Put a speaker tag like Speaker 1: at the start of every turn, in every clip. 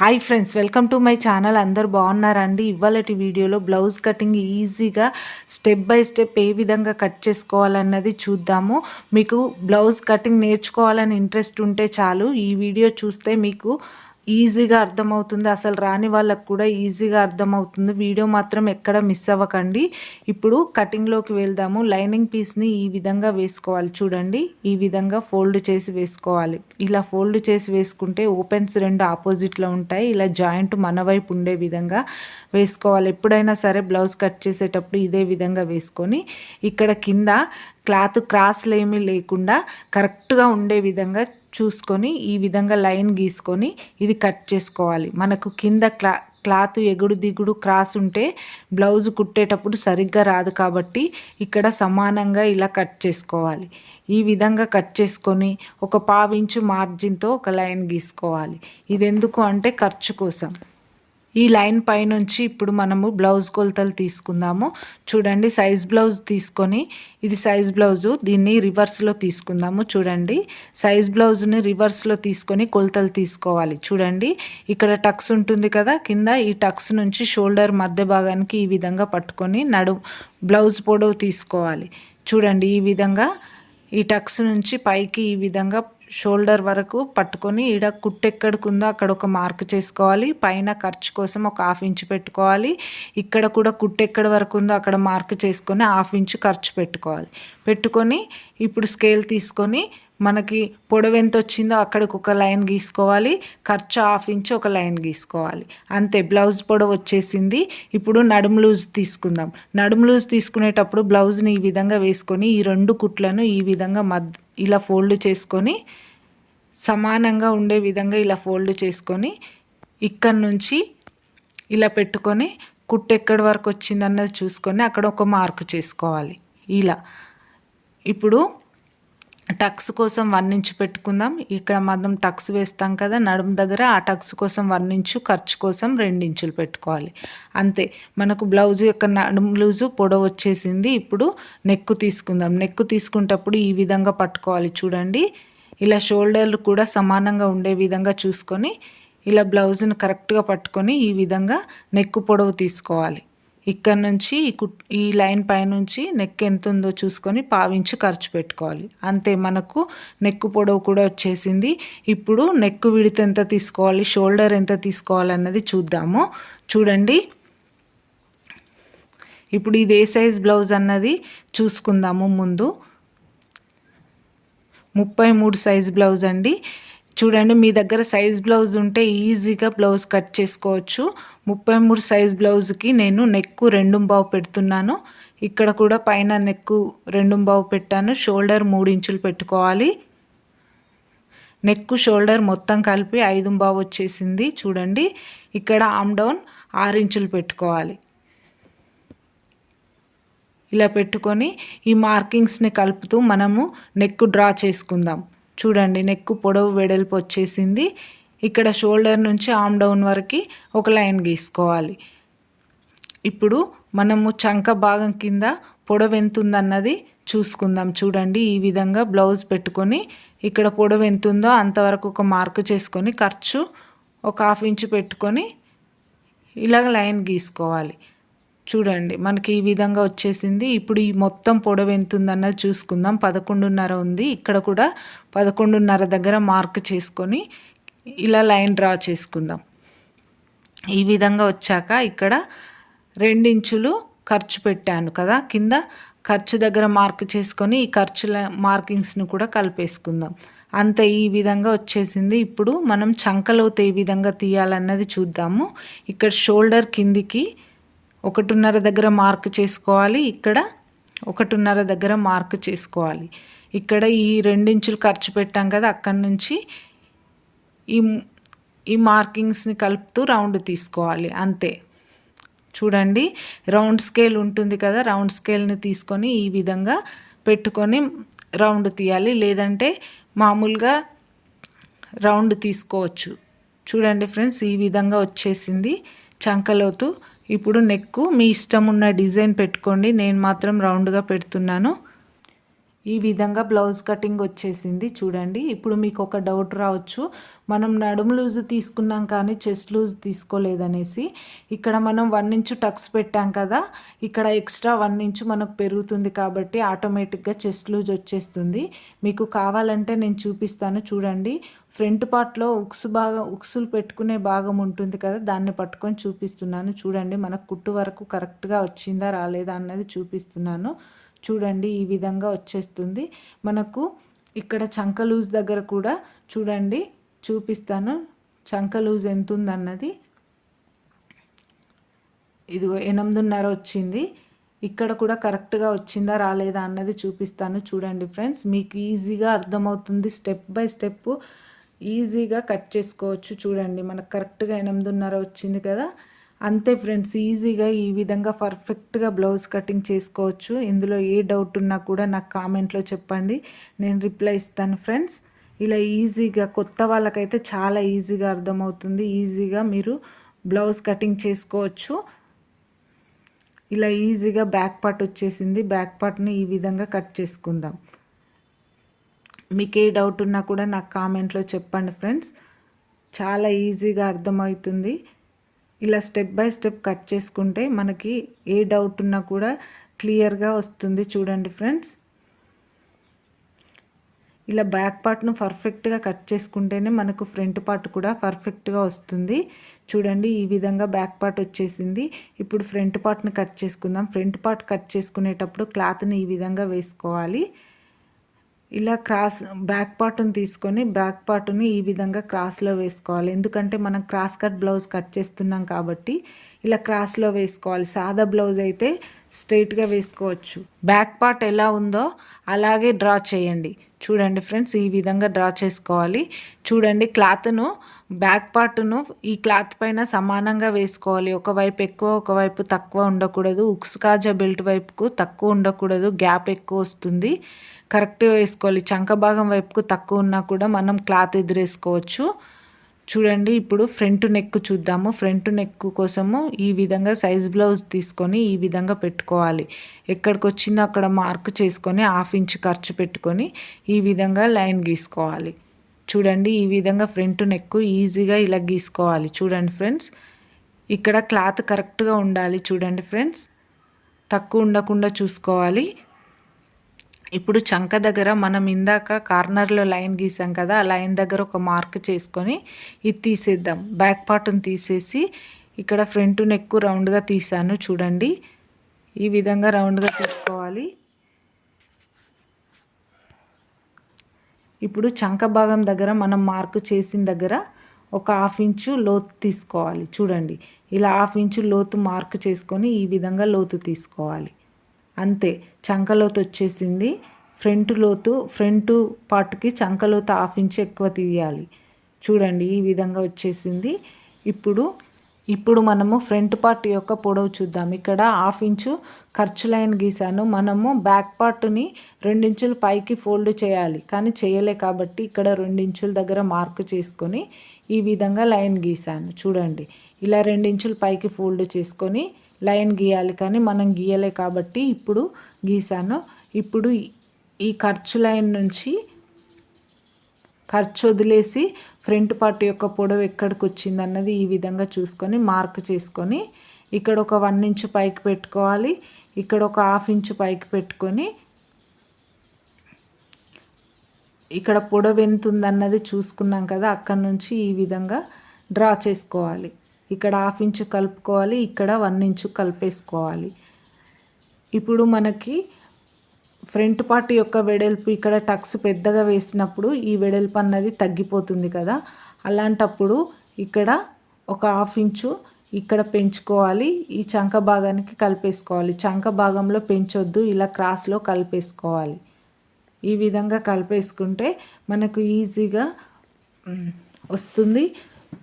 Speaker 1: Hi friends welcome to my channel. అందరు బాగున్నారండి? ఇవాళటి వీడియోలో బ్లౌజ్ కటింగ్ ఈజీగా స్టెప్ బై స్టెప్ ఏ విధంగా కట్ చేసుకోవాలన్నది చూద్దాము. మీకు బ్లౌజ్ కటింగ్ నేర్చుకోవాలని ఇంట్రెస్ట్ ఉంటే చాలు. ఈ వీడియో చూస్తే మీకు ఈజీగా అర్థమవుతుంది. అసలు రాని వాళ్ళకు కూడా ఈజీగా అర్థమవుతుంది. వీడియో మాత్రం ఎక్కడ మిస్ అవ్వకండి. ఇప్పుడు కటింగ్లోకి వెళ్దాము. లైనింగ్ పీస్ని ఈ విధంగా వేసుకోవాలి. చూడండి. ఈ విధంగా ఫోల్డ్ చేసి వేసుకోవాలి. ఇలా ఫోల్డ్ చేసి వేసుకుంటే ఓపెన్స్ రెండు ఆపోజిట్లో ఉంటాయి. ఇలా జాయింట్ మన వైపు ఉండే విధంగా వేసుకోవాలి. ఎప్పుడైనా సరే బ్లౌజ్ కట్ చేసేటప్పుడు ఇదే విధంగా వేసుకొని ఇక్కడ కింద క్లాత్ క్రాస్లు ఏమీ లేకుండా కరెక్ట్గా ఉండే విధంగా చూసుకొని ఈ విధంగా లైన్ గీసుకొని ఇది కట్ చేసుకోవాలి. మనకు కింద క్లా క్లాత్ ఎగుడు దిగుడు క్రాస్ ఉంటే బ్లౌజ్ కుట్టేటప్పుడు సరిగ్గా రాదు కాబట్టి ఇక్కడ సమానంగా ఇలా కట్ చేసుకోవాలి. ఈ విధంగా కట్ చేసుకొని ఒక పావించు మార్జిన్తో ఒక లైన్ గీసుకోవాలి. ఇది ఎందుకు అంటే ఖర్చు కోసం. ఈ లైన్ పైనుంచి ఇప్పుడు మనము బ్లౌజ్ కొలతలు తీసుకుందాము. చూడండి సైజ్ బ్లౌజ్ తీసుకొని ఇది సైజ్ బ్లౌజు దీన్ని రివర్స్లో తీసుకుందాము. చూడండి సైజ్ బ్లౌజ్ని రివర్స్లో తీసుకొని కొలతలు తీసుకోవాలి. చూడండి ఇక్కడ టక్స్ ఉంటుంది కదా కింద ఈ టక్స్ నుంచి షోల్డర్ మధ్య భాగానికి ఈ విధంగా పట్టుకొని నడు బ్లౌజ్ పొడవు తీసుకోవాలి. చూడండి ఈ విధంగా ఈ టక్స్ నుంచి పైకి ఈ విధంగా షోల్డర్ వరకు పట్టుకొని ఈడ కుట్టు ఎక్కడికి అక్కడ ఒక మార్క్ చేసుకోవాలి. పైన ఖర్చు కోసం ఒక హాఫ్ ఇంచ్ పెట్టుకోవాలి. ఇక్కడ కూడా కుట్టు వరకు ఉందో అక్కడ మార్క్ చేసుకొని హాఫ్ ఇంచ్ ఖర్చు పెట్టుకోవాలి. పెట్టుకొని ఇప్పుడు స్కేల్ తీసుకొని మనకి పొడవు ఎంత వచ్చిందో అక్కడికి ఒక లైన్ గీసుకోవాలి. ఖర్చు హాఫ్ ఇంచ్ ఒక లైన్ గీసుకోవాలి. అంతే బ్లౌజ్ పొడవు వచ్చేసింది. ఇప్పుడు నడుము లూజ్ తీసుకుందాం. నడుము లూజ్ తీసుకునేటప్పుడు బ్లౌజ్ని ఈ విధంగా వేసుకొని ఈ రెండు కుట్లను ఈ విధంగా మద్ ఇలా ఫోల్డ్ చేసుకొని సమానంగా ఉండే విధంగా ఇలా ఫోల్డ్ చేసుకొని ఇక్కడ నుంచి ఇలా పెట్టుకొని కుట్టు ఎక్కడి వరకు వచ్చిందన్నది చూసుకొని అక్కడ ఒక మార్కు చేసుకోవాలి. ఇలా. ఇప్పుడు టక్స్ కోసం వన్ ఇంచ్ పెట్టుకుందాం. ఇక్కడ మనం టక్స్ వేస్తాం కదా నడుము దగ్గర ఆ టక్స్ కోసం వన్ ఇంచు ఖర్చు కోసం రెండు ఇంచులు పెట్టుకోవాలి. అంతే. మనకు బ్లౌజ్ యొక్క నడుము లూజు పొడవు వచ్చేసింది. ఇప్పుడు నెక్కు తీసుకుందాం. నెక్కు తీసుకునేటప్పుడు ఈ విధంగా పట్టుకోవాలి చూడండి. ఇలా షోల్డర్లు కూడా సమానంగా ఉండే విధంగా చూసుకొని ఇలా బ్లౌజ్ని కరెక్ట్గా పట్టుకొని ఈ విధంగా నెక్కు పొడవు తీసుకోవాలి. ఇక్కడ నుంచి ఈ కుట్ ఈ లైన్ పైనుంచి నెక్ ఎంత ఉందో చూసుకొని పావించి ఖర్చు పెట్టుకోవాలి. అంతే మనకు నెక్ పొడవు కూడా వచ్చేసింది. ఇప్పుడు నెక్ విడత ఎంత తీసుకోవాలి షోల్డర్ ఎంత తీసుకోవాలి అన్నది చూద్దాము. చూడండి. ఇప్పుడు ఇది ఏ సైజ్ బ్లౌజ్ అన్నది చూసుకుందాము ముందు. ముప్పై మూడు సైజ్ బ్లౌజ్ అండి. చూడండి మీ దగ్గర సైజ్ బ్లౌజ్ ఉంటే ఈజీగా బ్లౌజ్ కట్ చేసుకోవచ్చు. ముప్పై మూడు సైజ్ బ్లౌజ్కి నేను నెక్కు రెండు బావు పెడుతున్నాను. ఇక్కడ కూడా పైన నెక్కు రెండు బావు పెట్టాను. షోల్డర్ మూడు ఇంచులు పెట్టుకోవాలి. నెక్కు షోల్డర్ మొత్తం కలిపి ఐదు బావు వచ్చేసింది. చూడండి ఇక్కడ ఆమ్ డౌన్ ఆరు ఇంచులు పెట్టుకోవాలి. ఇలా పెట్టుకొని ఈ మార్కింగ్స్ని కలుపుతూ మనము నెక్ డ్రా చేసుకుందాం. చూడండి నెక్ పొడవు వెడల్పు వచ్చేసింది. ఇక్కడ షోల్డర్ నుంచి ఆమ్ డౌన్ వరకు ఒక లైన్ గీసుకోవాలి. ఇప్పుడు మనము చంక భాగం కింద పొడవు ఎంత ఉందన్నది చూసుకుందాం. చూడండి ఈ విధంగా బ్లౌజ్ పెట్టుకొని ఇక్కడ పొడవు ఎంత ఉందో అంతవరకు ఒక మార్క్ చేసుకొని ఖర్చు ఒక హాఫ్ ఇంచు పెట్టుకొని ఇలాగ లైన్ గీసుకోవాలి. చూడండి మనకి ఈ విధంగా వచ్చేసింది. ఇప్పుడు ఈ మొత్తం పొడవు ఎంత ఉందన్నది చూసుకుందాం. పదకొండున్నర ఉంది. ఇక్కడ కూడా పదకొండున్నర దగ్గర మార్క్ చేసుకొని ఇలా లైన్ డ్రా చేసుకుందాం. ఈ విధంగా వచ్చాక ఇక్కడ రెండించులు ఖర్చు పెట్టాను కదా. కింద ఖర్చు దగ్గర మార్క్ చేసుకొని ఈ ఖర్చుల మార్కింగ్స్ని కూడా కలిపేసుకుందాం. అంత ఈ విధంగా వచ్చేసింది. ఇప్పుడు మనం చంకలోతే ఏ విధంగా తీయాలన్నది చూద్దాము. ఇక్కడ షోల్డర్ కిందికి ఒకటిన్నర దగ్గర మార్క్ చేసుకోవాలి. ఇక్కడ ఒకటిన్నర దగ్గర మార్క్ చేసుకోవాలి. ఇక్కడ ఈ రెండించులు ఖర్చు పెట్టాం కదా అక్కడి నుంచి ఈ ఈ మార్కింగ్స్ని కలుపుతూ రౌండ్ తీసుకోవాలి. అంతే. చూడండి రౌండ్ స్కేల్ ఉంటుంది కదా రౌండ్ స్కేల్ని తీసుకొని ఈ విధంగా పెట్టుకొని రౌండ్ తీయాలి. లేదంటే మామూలుగా రౌండ్ తీసుకోవచ్చు. చూడండి ఫ్రెండ్స్ ఈ విధంగా వచ్చేసింది చంకలోతు. ఇప్పుడు నెక్కు మీ ఇష్టం ఉన్న డిజైన్ పెట్టుకోండి. నేను మాత్రం రౌండ్గా పెడుతున్నాను. ఈ విధంగా బ్లౌజ్ కటింగ్ వచ్చేసింది. చూడండి ఇప్పుడు మీకు ఒక డౌట్ రావచ్చు. మనం నడుము లూజ్ తీసుకున్నాం కానీ చెస్ట్ లూజ్ తీసుకోలేదనేసి ఇక్కడ మనం వన్ ఇంచు టక్స్ పెట్టాం కదా ఇక్కడ ఎక్స్ట్రా వన్ ఇంచు మనకు పెరుగుతుంది కాబట్టి ఆటోమేటిక్గా చెస్ట్ లూజ్ వచ్చేస్తుంది. మీకు కావాలంటే నేను చూపిస్తాను. చూడండి ఫ్రంట్ పార్ట్లో ఉక్స్ భాగం ఉక్సులు పెట్టుకునే భాగం ఉంటుంది కదా దాన్ని పట్టుకొని చూపిస్తున్నాను. చూడండి మనకు కుట్టు వరకు కరెక్ట్గా వచ్చిందా రాలేదా అన్నది చూపిస్తున్నాను. చూడండి ఈ విధంగా వచ్చేస్తుంది. మనకు ఇక్కడ చంక లూజ్ దగ్గర కూడా చూడండి చూపిస్తాను. చంక లూజ్ ఎంత ఉందన్నది ఇదిగో ఎనిమిదిన్నర వచ్చింది. ఇక్కడ కూడా కరెక్ట్గా వచ్చిందా రాలేదా అన్నది చూపిస్తాను చూడండి ఫ్రెండ్స్. మీకు ఈజీగా అర్థమవుతుంది. స్టెప్ బై స్టెప్ ఈజీగా కట్ చేసుకోవచ్చు చూడండి. మనకు కరెక్ట్గా ఎనిమిదిన్నర వచ్చింది కదా. అంతే ఫ్రెండ్స్ ఈజీగా ఈ విధంగా పర్ఫెక్ట్గా బ్లౌజ్ కటింగ్ చేసుకోవచ్చు. ఇందులో ఏ డౌట్ ఉన్నా కూడా నాకు కామెంట్లో చెప్పండి. నేను రిప్లై ఇస్తాను ఫ్రెండ్స్. ఇలా ఈజీగా కొత్త వాళ్ళకైతే చాలా ఈజీగా అర్థమవుతుంది. ఈజీగా మీరు బ్లౌజ్ కటింగ్ చేసుకోవచ్చు. ఇలా ఈజీగా బ్యాక్ పార్ట్ వచ్చేసింది. బ్యాక్ పార్ట్ని ఈ విధంగా కట్ చేసుకుందాం. మీకు ఏ డౌట్ ఉన్నా కూడా నాకు కామెంట్లో చెప్పండి ఫ్రెండ్స్. చాలా ఈజీగా అర్థమవుతుంది. ఇలా స్టెప్ బై స్టెప్ కట్ చేసుకుంటే మనకి ఏ డౌట్ ఉన్నా కూడా క్లియర్గా వస్తుంది చూడండి ఫ్రెండ్స్ ఇలా బ్యాక్ పార్ట్ను పర్ఫెక్ట్గా కట్ చేసుకుంటేనే మనకు ఫ్రంట్ పార్ట్ కూడా పర్ఫెక్ట్గా వస్తుంది. చూడండి ఈ విధంగా బ్యాక్ పార్ట్ వచ్చేసింది. ఇప్పుడు ఫ్రంట్ పార్ట్ని కట్ చేసుకుందాం. ఫ్రంట్ పార్ట్ కట్ చేసుకునేటప్పుడు క్లాత్ని ఈ విధంగా వేసుకోవాలి. ఇలా క్రాస్ బ్యాక్ పార్ట్ని తీసుకొని బ్యాక్ పార్ట్ని ఈ విధంగా క్రాస్లో వేసుకోవాలి. ఎందుకంటే మనం క్రాస్ కట్ బ్లౌజ్ కట్ చేస్తున్నాం కాబట్టి ఇలా క్రాస్లో వేసుకోవాలి. సాదా బ్లౌజ్ అయితే స్ట్రైట్గా వేసుకోవచ్చు. బ్యాక్ పార్ట్ ఎలా ఉందో అలాగే డ్రా చేయండి. చూడండి ఫ్రెండ్స్ ఈ విధంగా డ్రా చేసుకోవాలి. చూడండి క్లాత్ను బ్యాక్ పార్ట్ను ఈ క్లాత్ పైన సమానంగా వేసుకోవాలి. ఒకవైపు ఎక్కువ ఒకవైపు తక్కువ ఉండకూడదు. ఉక్స్ కాజా బెల్ట్ వైపుకు తక్కువ ఉండకూడదు. గ్యాప్ ఎక్కువ వస్తుంది. కరెక్ట్గా వేసుకోవాలి. చంక భాగం వైపుకు తక్కువ ఉన్నా కూడా మనం క్లాత్ ఎదురేసుకోవచ్చు. చూడండి ఇప్పుడు ఫ్రంట్ నెక్ చూద్దాము. ఫ్రంట్ నెక్ కోసము ఈ విధంగా సైజ్ బ్లౌజ్ తీసుకొని ఈ విధంగా పెట్టుకోవాలి. ఎక్కడికి వచ్చిందో అక్కడ మార్క్ చేసుకొని హాఫ్ ఇంచ్ ఖర్చు పెట్టుకొని ఈ విధంగా లైన్ గీసుకోవాలి. చూడండి ఈ విధంగా ఫ్రంట్ నెక్ ఈజీగా ఇలా గీసుకోవాలి. చూడండి ఫ్రెండ్స్ ఇక్కడ క్లాత్ కరెక్ట్గా ఉండాలి. చూడండి ఫ్రెండ్స్ తక్కువ ఉండకుండా చూసుకోవాలి. ఇప్పుడు చంక దగ్గర మనం ఇందాక కార్నర్లో లైన్ గీసాం కదా ఆ లైన్ దగ్గర ఒక మార్క్ చేసుకొని ఇది తీసేద్దాం. బ్యాక్ పార్ట్ని తీసేసి ఇక్కడ ఫ్రంట్ నెక్ రౌండ్గా తీసాను చూడండి. ఈ విధంగా రౌండ్గా తీసుకోవాలి. ఇప్పుడు చంక భాగం దగ్గర మనం మార్క్ చేసిన దగ్గర ఒక హాఫ్ ఇంచు లోతు తీసుకోవాలి చూడండి. ఇలా హాఫ్ ఇంచు లోతు మార్క్ చేసుకొని ఈ విధంగా లోతు తీసుకోవాలి. అంతే. చంకలోతు వచ్చేసింది ఫ్రంట్ లోతు ఫ్రంట్ పార్ట్కి చంకలోతు హాఫ్ ఇంచ్ ఎక్కువ తీయాలి. చూడండి ఈ విధంగా వచ్చేసింది. ఇప్పుడు ఇప్పుడు మనము ఫ్రంట్ పార్ట్ యొక్క పొడవు చూద్దాం. ఇక్కడ హాఫ్ ఇంచు ఖర్చు లైన్ గీసాను. మనము బ్యాక్ పార్ట్ని రెండించులు పైకి ఫోల్డ్ చేయాలి. కానీ చేయలే కాబట్టి ఇక్కడ రెండించుల దగ్గర మార్క్ చేసుకొని ఈ విధంగా లైన్ గీసాను. చూడండి ఇలా రెండించులు పైకి ఫోల్డ్ చేసుకొని లైన్ గీయాలి కానీ మనం గీయలే కాబట్టి ఇప్పుడు గీసాను. ఇప్పుడు ఈ ఖర్చు లైన్ నుంచి ఖర్చు వదిలేసి ఫ్రంట్ పార్ట్ యొక్క పొడవు ఎక్కడికి వచ్చింది అన్నది ఈ విధంగా చూసుకొని మార్క్ చేసుకొని ఇక్కడ ఒక వన్ ఇంచ్ పైకి పెట్టుకోవాలి. ఇక్కడ ఒక హాఫ్ ఇంచ్ పైకి పెట్టుకొని ఇక్కడ పొడవు ఎంత ఉందన్నది చూసుకున్నాం కదా అక్కడ నుంచి ఈ విధంగా డ్రా చేసుకోవాలి. ఇక్కడ హాఫ్ ఇంచు కలుపుకోవాలి ఇక్కడ వన్ ఇంచు కలిపేసుకోవాలి. ఇప్పుడు మనకి ఫ్రంట్ పార్ట్ యొక్క వెడల్పు ఇక్కడ టక్స్ పెద్దగా వేసినప్పుడు ఈ వెడల్పు అన్నది తగ్గిపోతుంది కదా. అలాంటప్పుడు ఇక్కడ ఒక హాఫ్ ఇంచు ఇక్కడ పెంచుకోవాలి ఈ చంక భాగానికి కలిపేసుకోవాలి. చంక భాగంలో పెంచొద్దు ఇలా క్రాస్లో కలిపేసుకోవాలి. ఈ విధంగా కలిపేసుకుంటే మనకు ఈజీగా వస్తుంది.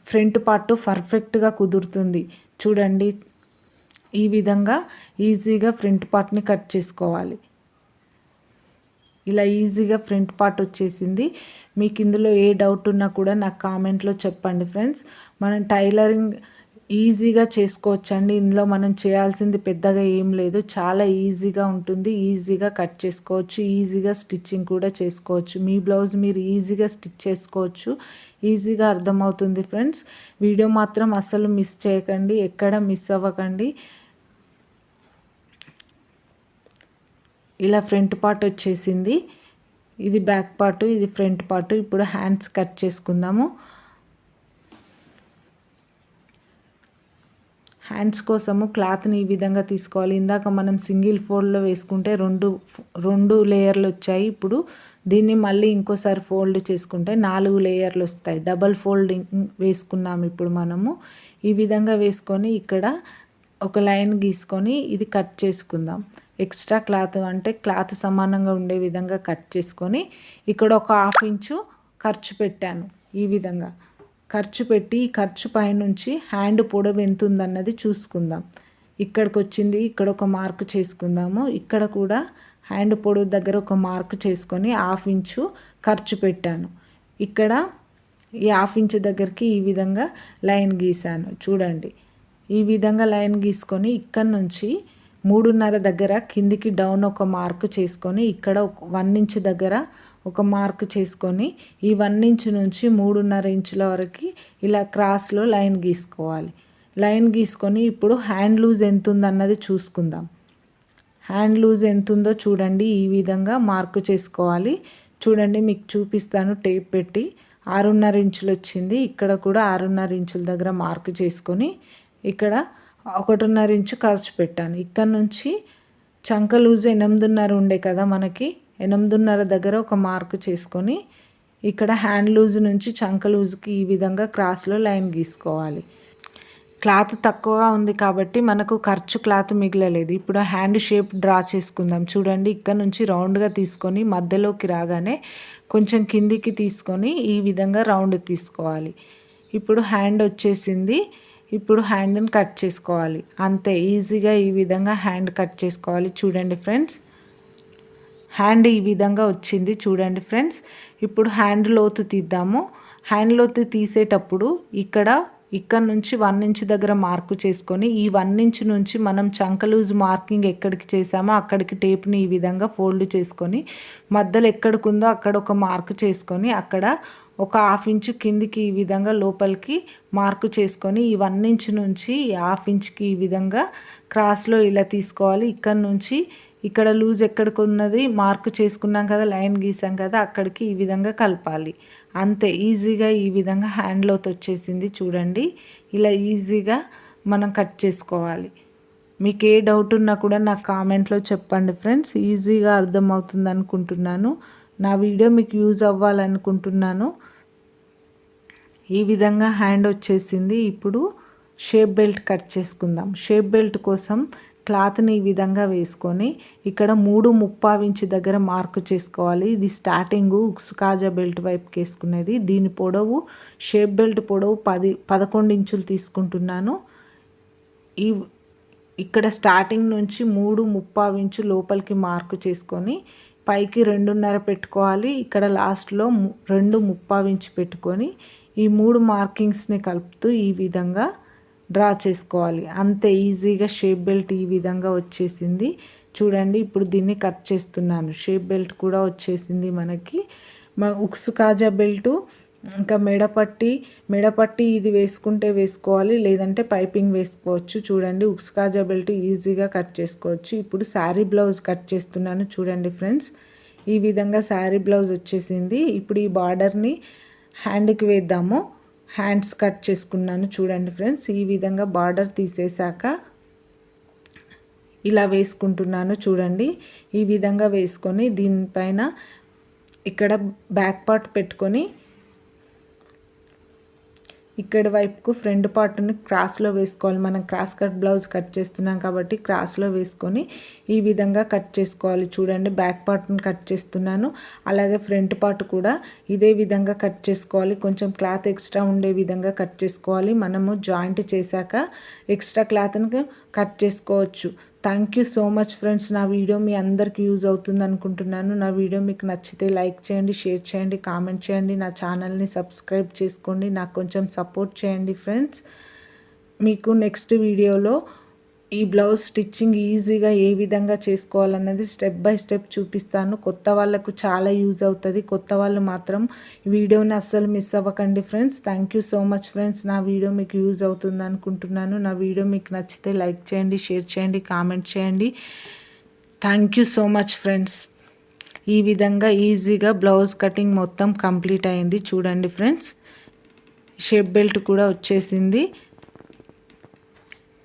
Speaker 1: ఫ్రంట్ పార్ట్ పర్ఫెక్ట్గా కుదురుతుంది. చూడండి. ఈ విధంగా ఈజీగా ఫ్రంట్ పార్ట్ని కట్ చేసుకోవాలి. ఇలా ఈజీగా ఫ్రంట్ పార్ట్ వచ్చేసింది. మీకు ఇందులో ఏ డౌట్ ఉన్నా కూడా నాకు కామెంట్లో చెప్పండి ఫ్రెండ్స్. మనం టైలరింగ్ ఈజీగా చేసుకోవచ్చండి. ఇందులో మనం చేయాల్సింది పెద్దగా ఏం లేదు. చాలా ఈజీగా ఉంటుంది. ఈజీగా కట్ చేసుకోవచ్చు. ఈజీగా స్టిచ్చింగ్ కూడా చేసుకోవచ్చు. మీ బ్లౌజ్ మీరు ఈజీగా స్టిచ్ చేసుకోవచ్చు. ఈజీగా అర్థమవుతుంది ఫ్రెండ్స్. వీడియో మాత్రం అస్సలు మిస్ చేయకండి. ఎక్కడ మిస్ అవ్వకండి. ఇలా ఫ్రంట్ పార్ట్ వచ్చేసింది. ఇది బ్యాక్ పార్ట్ ఇది ఫ్రంట్ పార్ట్. ఇప్పుడు హ్యాండ్స్ కట్ చేసుకుందాము. హ్యాండ్స్ కోసము క్లాత్ని ఈ విధంగా తీసుకోవాలి. ఇందాక మనం సింగిల్ ఫోల్డ్లో వేసుకుంటే రెండు రెండు లేయర్లు వచ్చాయి. ఇప్పుడు దీన్ని మళ్ళీ ఇంకోసారి ఫోల్డ్ చేసుకుంటే నాలుగు లేయర్లు వస్తాయి. డబల్ ఫోల్డింగ్ వేసుకున్నాము ఇప్పుడు మనము. ఈ విధంగా వేసుకొని ఇక్కడ ఒక లైన్ గీసుకొని ఇది కట్ చేసుకుందాం. ఎక్స్ట్రా క్లాత్ అంటే క్లాత్ సమానంగా ఉండే విధంగా కట్ చేసుకొని ఇక్కడ ఒక హాఫ్ ఇంచు ఖర్చు పెట్టాను ఈ విధంగా. ఖర్చు పెట్టి ఈ ఖర్చు పైనుంచి హ్యాండ్ పొడవు ఎంత ఉందన్నది చూసుకుందాం ఇక్కడికి వచ్చింది ఇక్కడ ఒక మార్క్ చేసుకుందాము. ఇక్కడ కూడా హ్యాండ్ పొడవు దగ్గర ఒక మార్క్ చేసుకొని హాఫ్ ఇంచు ఖర్చు పెట్టాను. ఇక్కడ ఈ హాఫ్ ఇంచు దగ్గరికి ఈ విధంగా లైన్ గీసాను. చూడండి. ఈ విధంగా లైన్ గీసుకొని ఇక్కడ నుంచి మూడున్నర దగ్గర కిందికి డౌన్ ఒక మార్క్ చేసుకొని ఇక్కడ వన్ ఇంచు దగ్గర ఒక మార్క్ చేసుకొని ఈ వన్ ఇంచ్ నుంచి మూడున్నర ఇంచుల వరకు ఇలా క్రాస్లో లైన్ గీసుకోవాలి. లైన్ గీసుకొని ఇప్పుడు హ్యాండ్ లూజ్ ఎంత ఉందన్నది చూసుకుందాం. హ్యాండ్ లూజ్ ఎంత ఉందో చూడండి ఈ విధంగా మార్కు చేసుకోవాలి. చూడండి మీకు చూపిస్తాను టేప్ పెట్టి. ఆరున్నర ఇంచులు వచ్చింది ఇక్కడ కూడా ఆరున్నర ఇంచుల దగ్గర మార్కు చేసుకొని ఇక్కడ ఒకటిన్నర ఇంచు ఖర్చు పెట్టాను. ఇక్కడ నుంచి చంక లూజ్ ఎనిమిదిన్నర ఉండే కదా మనకి. ఎనిమిదిన్నర దగ్గర ఒక మార్క్ చేసుకొని ఇక్కడ హ్యాండ్ లూజ్ నుంచి చంక లూజ్కి ఈ విధంగా క్రాస్లో లైన్ గీసుకోవాలి. క్లాత్ తక్కువగా ఉంది కాబట్టి మనకు ఖర్చు క్లాత్ మిగలలేదు. ఇప్పుడు హ్యాండ్ షేప్ డ్రా చేసుకుందాం. చూడండి ఇక్కడ నుంచి రౌండ్గా తీసుకొని మధ్యలోకి రాగానే కొంచెం కిందికి తీసుకొని ఈ విధంగా రౌండ్ తీసుకోవాలి. ఇప్పుడు హ్యాండ్ వచ్చేసింది. ఇప్పుడు హ్యాండ్ని కట్ చేసుకోవాలి. అంతే ఈజీగా ఈ విధంగా హ్యాండ్ కట్ చేసుకోవాలి. చూడండి ఫ్రెండ్స్ హ్యాండ్ ఈ విధంగా వచ్చింది చూడండి ఫ్రెండ్స్. ఇప్పుడు హ్యాండ్ లోతు తీద్దాము. హ్యాండ్ లోతు తీసేటప్పుడు ఇక్కడ ఇక్కడ నుంచి వన్ ఇంచ్ దగ్గర మార్కు చేసుకొని ఈ వన్ ఇంచ్ నుంచి మనం చంకలూజ్ మార్కింగ్ ఎక్కడికి చేసామో అక్కడికి టేప్ని ఈ విధంగా ఫోల్డ్ చేసుకొని మధ్యలో ఎక్కడికుందో అక్కడ ఒక మార్కు చేసుకొని అక్కడ ఒక హాఫ్ ఇంచు కిందికి ఈ విధంగా లోపలికి మార్కు చేసుకొని ఈ వన్ ఇంచ్ నుంచి హాఫ్ ఇంచ్కి ఈ విధంగా క్రాస్లో ఇలా తీసుకోవాలి. ఇక్కడ నుంచి ఇక్కడ లూజ్ ఎక్కడికి ఉన్నది? మార్క్ చేసుకున్నాం కదా లైన్ గీసాం కదా అక్కడికి ఈ విధంగా కలపాలి. అంతే ఈజీగా ఈ విధంగా హ్యాండ్లోతో వచ్చేసింది చూడండి. ఇలా ఈజీగా మనం కట్ చేసుకోవాలి. మీకు ఏ డౌట్ ఉన్నా కూడా నాకు కామెంట్లో చెప్పండి ఫ్రెండ్స్. ఈజీగా అర్థమవుతుంది అనుకుంటున్నాను. నా వీడియో మీకు యూజ్ అవ్వాలనుకుంటున్నాను. ఈ విధంగా హ్యాండ్ వచ్చేసింది. ఇప్పుడు షేప్ బెల్ట్ కట్ చేసుకుందాం. షేప్ బెల్ట్ కోసం క్లాత్ని ఈ విధంగా వేసుకొని ఇక్కడ మూడు ముప్పావు ఇంచు దగ్గర మార్కు చేసుకోవాలి. ఇది స్టార్టింగ్ కాజా బెల్ట్ వైపుకి వేసుకునేది. దీని పొడవు షేప్ బెల్ట్ పొడవు పది పదకొండు ఇంచులు తీసుకుంటున్నాను. ఈ ఇక్కడ స్టార్టింగ్ నుంచి మూడు ముప్పావు ఇంచు లోపలికి మార్కు చేసుకొని పైకి రెండున్నర పెట్టుకోవాలి. ఇక్కడ లాస్ట్లో రెండు ముప్పావు ఇంచు పెట్టుకొని ఈ మూడు మార్కింగ్స్ని కలుపుతూ ఈ విధంగా డ్రా చేసుకోవాలి. అంతే ఈజీగా షేప్ బెల్ట్ ఈ విధంగా వచ్చేసింది. చూడండి ఇప్పుడు దీన్ని కట్ చేస్తున్నాను. షేప్ బెల్ట్ కూడా వచ్చేసింది మనకి. ఉక్సు కాజా బెల్టు ఇంకా మెడపట్టి మెడపట్టి ఇది వేసుకుంటే వేసుకోవాలి లేదంటే పైపింగ్ వేసుకోవచ్చు. చూడండి ఉక్స్ కాజా బెల్ట్ ఈజీగా కట్ చేసుకోవచ్చు. ఇప్పుడు శారీ బ్లౌజ్ కట్ చేస్తున్నాను చూడండి ఫ్రెండ్స్. ఈ విధంగా శారీ బ్లౌజ్ వచ్చేసింది. ఇప్పుడు ఈ బార్డర్ని హ్యాండ్కి వేద్దాము. హ్యాండ్స్ కట్ చేసుకున్నాను. చూడండి ఫ్రెండ్స్ ఈ విధంగా బార్డర్ తీసేశాక ఇలా వేసుకుంటున్నాను. చూడండి ఈ విధంగా వేసుకొని దీనిపైన ఇక్కడ బ్యాక్ పార్ట్ పెట్టుకొని ఇక్కడ వైపుకు ఫ్రంట్ పార్ట్ని క్రాస్లో వేసుకోవాలి. మనం క్రాస్ కట్ బ్లౌజ్ కట్ చేస్తున్నాం కాబట్టి క్రాస్లో వేసుకొని ఈ విధంగా కట్ చేసుకోవాలి. చూడండి బ్యాక్ పార్ట్ని కట్ చేస్తున్నాను. అలాగే ఫ్రంట్ పార్ట్ కూడా ఇదే విధంగా కట్ చేసుకోవాలి. కొంచెం క్లాత్ ఎక్స్ట్రా ఉండే విధంగా కట్ చేసుకోవాలి. మనము జాయింట్ చేశాక ఎక్స్ట్రా క్లాత్ని కట్ చేసుకోవచ్చు. Thank you so much friends నా వీడియో మీ అందరికి యూజ్ అవుతుంది అనుకుంటున్నాను. నా వీడియో మీకు నచ్చితే లైక్ చేయండి షేర్ చేయండి కామెంట్ చేయండి. నా ఛానల్ని సబ్స్క్రైబ్ చేసుకోండి. నాకు కొంచెం సపోర్ట్ చేయండి ఫ్రెండ్స్ మీకు నెక్స్ట్ వీడియోలో ఈ బ్లౌజ్ స్టిచ్చింగ్ ఈజీగా ఏ విధంగా చేసుకోవాలన్నది స్టెప్ బై స్టెప్ చూపిస్తాను. కొత్త వాళ్ళకు చాలా యూజ్ అవుతుంది. కొత్త వాళ్ళు మాత్రం వీడియోని అస్సలు మిస్ అవ్వకండి friends. Thank you so much friends. నా వీడియో మీకు యూజ్ అవుతుంది అనుకుంటున్నాను. నా వీడియో మీకు నచ్చితే లైక్ చేయండి షేర్ చేయండి కామెంట్ చేయండి. Thank you so much friends. ఈ విధంగా ఈజీగా బ్లౌజ్ కటింగ్ మొత్తం కంప్లీట్ అయింది. చూడండి ఫ్రెండ్స్. షేప్ బెల్ట్ కూడా వచ్చేసింది.